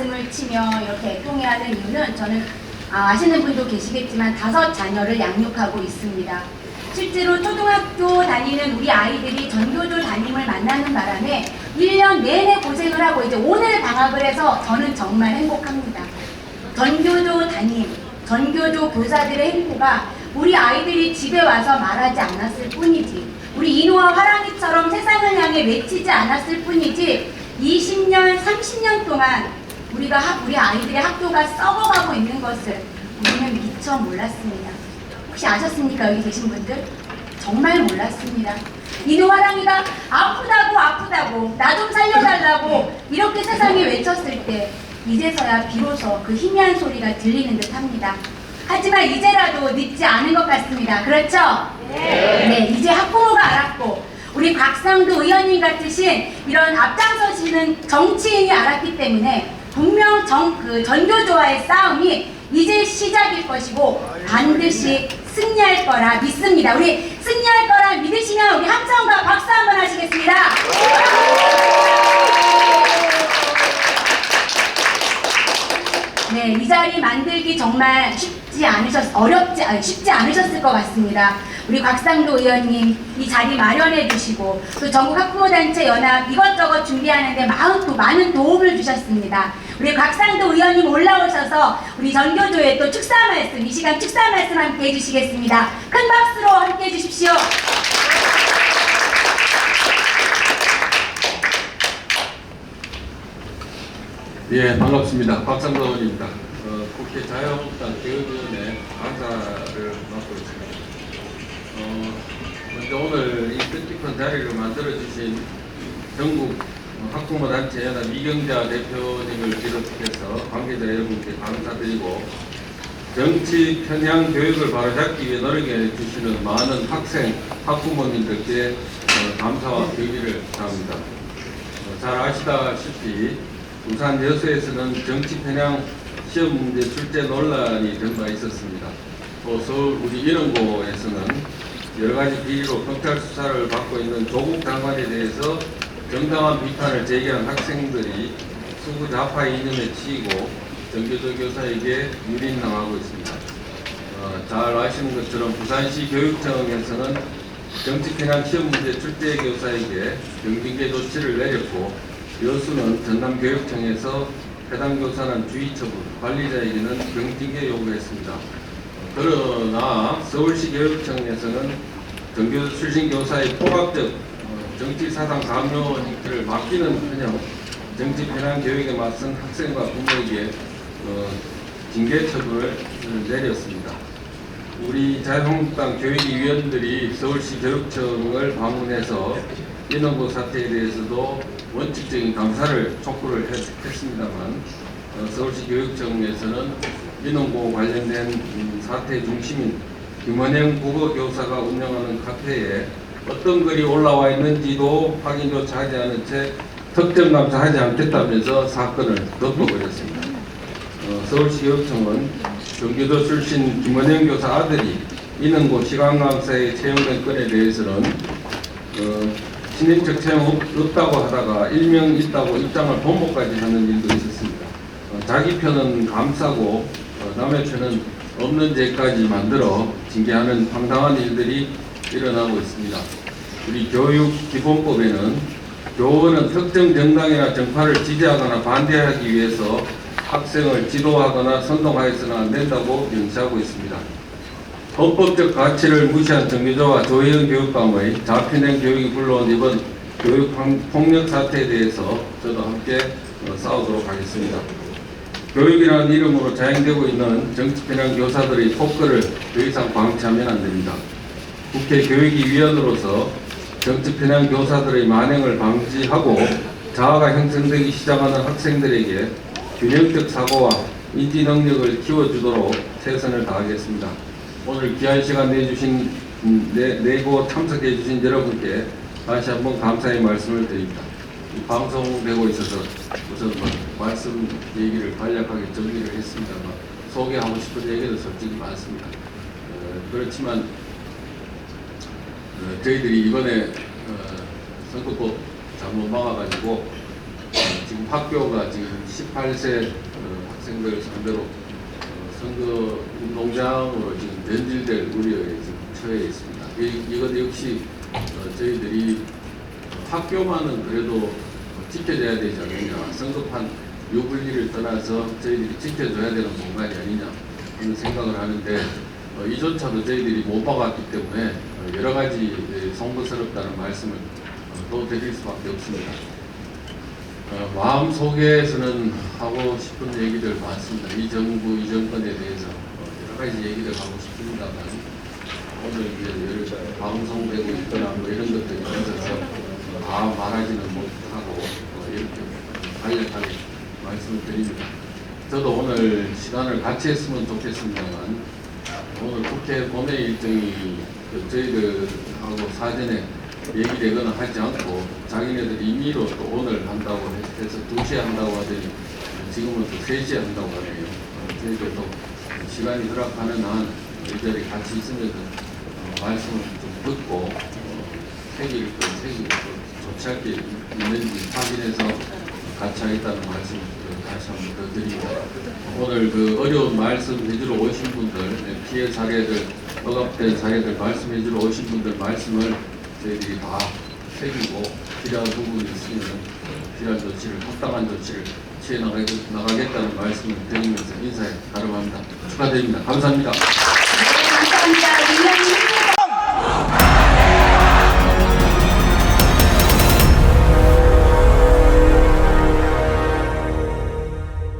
가슴을 치며 이렇게 애통해하는 이유는 저는 아, 아시는 분도 계시겠지만 다섯 자녀를 양육하고 있습니다. 실제로 초등학교 다니는 우리 아이들이 전교조 담임을 만나는 바람에 1년 내내 고생을 하고 이제 오늘 방학을 해서 저는 정말 행복합니다. 전교조 담임, 전교조 교사들의 행보가 우리 아이들이 집에 와서 말하지 않았을 뿐이지 우리 인호와 화랑이처럼 세상을 향해 외치지 않았을 뿐이지 20년, 30년 동안 우리가 학- 우리 아이들의 학교가 썩어가고 있는 것을 우리는 미처 몰랐습니다. 혹시 아셨습니까? 여기 계신 분들? 정말 몰랐습니다. 인호화랑이가 아프다고 아프다고 나 좀 살려달라고 이렇게 세상에 외쳤을 때 이제서야 비로소 그 희미한 소리가 들리는 듯 합니다. 하지만 이제라도 늦지 않은 것 같습니다. 그렇죠? 네. 이제 학부모가 알았고 우리 곽상도 의원님 같으신 이런 앞장서시는 정치인이 알았기 때문에 분명 정, 그 전교조와의 싸움이 이제 시작일 것이고 반드시 승리할 거라 믿습니다. 우리 승리할 거라 믿으시면 우리 함성과 박수 한번 하시겠습니다. 네, 이 자리 만들기 정말 쉽지 않으셨, 어렵지, 아니, 쉽지 않으셨을 것 같습니다. 우리 곽상도 의원님 이 자리 마련해 주시고 또 전국 학부모단체 연합 이것저것 준비하는데 많은, 또 많은 도움을 주셨습니다. 우리 곽상도 의원님 올라오셔서 우리 전교조의 또 축사 말씀, 이 시간 축사 말씀 함께 해주시겠습니다. 큰 박수로 함께 해주십시오. 예, 반갑습니다. 박상도 의원입니다. 어, 국회 자유한국당 교육위원회 강사를 맡고 있습니다. 어, 먼저 오늘 이 뜻깊은 자리를 만들어주신 전국 학부모 단체 연합 이경자 대표님을 비롯해서 관계자 여러분께 감사드리고 정치 편향 교육을 바로잡기 위해 노력해 주시는 많은 학생, 학부모님들께 어, 감사와 경의를 다합니다. 어, 잘 아시다시피 부산 여수에서는 정치 편향 시험 문제 출제 논란이 된바 있었습니다. 또 서울 우리 일원고에서는 여러 가지 비리로 경찰 수사를 받고 있는 조국 장관에 대해서 정당한 비판을 제기한 학생들이 수구 좌파 이념에 치이고 정교조 교사에게 유린당하고 있습니다. 어, 잘 아시는 것처럼 부산시 교육청에서는 정치 편향 시험 문제 출제 교사에게 경징계 조치를 내렸고 여수는 전남교육청에서 해당 교사는 주의 처분, 관리자에게는 경징계 요구했습니다. 그러나 서울시 교육청에서는 전교 출신 교사의 포괄적 어, 정치 사상 강요 행태를 막기는커녕 정치 편향 교육에 맞선 학생과 부모에게 어, 징계 처분을 내렸습니다. 우리 자유한국당 교육위 위원들이 서울시 교육청을 방문해서 인원고 사태에 대해서도 원칙적인 감사를 촉구를 했, 습니다만 서울시 교육청에서는 인원고 관련된 음, 사태 중심인 김원영 국어교사가 운영하는 카페에 어떤 글이 올라와 있는지도 확인조차 하지 않은 채 특정 감사하지 않겠다면서 사건을 덮어버렸습니다. 어, 서울시 교육청은 경기도 출신 김원영 교사 아들이 인원고 시간강사에 채용된 건에 대해서는 어, 신인적 채용 없- 없다고 하다가 일명 있다고 입장을 본보까지 하는 일도 있었습니다. 어, 자기 편은 감싸고 어, 남의 편은 없는 죄까지 만들어 징계하는 황당한 일들이 일어나고 있습니다. 우리 교육기본법에는 교원은 특정 정당이나 정파를 지지하거나 반대하기 위해서 학생을 지도하거나 선동하여서는 안 된다고 명시하고 있습니다. 헌법적 가치를 무시한 정교조와 조혜영 교육감의 자편행 교육이 불러온 이번 교육 방- 폭력 사태에 대해서 저도 함께 어, 싸우도록 하겠습니다. 교육이라는 이름으로 자행되고 있는 정치편향 교사들의 폭거를 더 이상 방치하면 안 됩니다. 국회 교육위 위원으로서 정치편향 교사들의 만행을 방지하고 자아가 형성되기 시작하는 학생들에게 균형적 사고와 인지 능력을 키워주도록 최선을 다하겠습니다. 오늘 귀한 시간 내주신 음, 내, 내고 참석해 주신 여러분께 다시 한번 감사의 말씀을 드립니다. 이 방송되고 있어서 우선 뭐 말씀 얘기를 간략하게 정리를 했습니다만 소개하고 싶은 얘기는 솔직히 많습니다. 어, 그렇지만 어, 저희들이 이번에 어, 선거법 잘못 막아가지고 어, 지금 학교가 지금 18세 어, 학생들 상대로 어, 선거 운동장으로 지금 변질될 우려에 지금 처해 있습니다. 이, 이것 역시 어, 저희들이 학교만은 그래도 어, 지켜져야 되지 않느냐. 성급한 유불리를 떠나서 저희들이 지켜줘야 되는 공간이 아니냐 하는 생각을 하는데 어, 이조차도 저희들이 못 박았기 때문에 어, 여러 가지 예, 송구스럽다는 말씀을 어, 또 드릴 수밖에 없습니다. 어, 마음 속에서는 하고 싶은 얘기들 많습니다. 이 정부, 이 정권에 대해서 어, 여러 가지 얘기를 하고 싶습니다만 오늘 이제 방송되고 있거나 뭐 이런 것들이 있어서 어, 다 말하지는 못하고 어, 이렇게 간략하게 말씀을 드립니다. 저도 오늘 시간을 같이 했으면 좋겠습니다만 오늘 국회 본회 일정이 그 저희들하고 사전에 얘기되거나 하지 않고 자기네들 임의로 또 오늘 한다고 해서 2시에 한다고 하더니 지금은 또 3시에 한다고 하네요. 어, 저희들도 시간이 허락하는 한이 자리에 같이 있으면서 어, 말씀을 좀 듣고 어, 것 색이 또 좋지 않게 있는지 확인해서 같이 하겠다는 말씀을 다시 한번 더 드립니다. 오늘 그 어려운 말씀 해주러 오신 분들, 네, 피해 사례들, 억압된 사례들 말씀해 주러 오신 분들 말씀을 저희들이 다 새기고 필요한 부분이 있으면 필요한 조치를, 합당한 조치를 취해 나가겠, 나가겠다는 말씀을 드리면서 인사에 가름합니다. 축하드립니다. 감사합니다. 네, 감사합니다.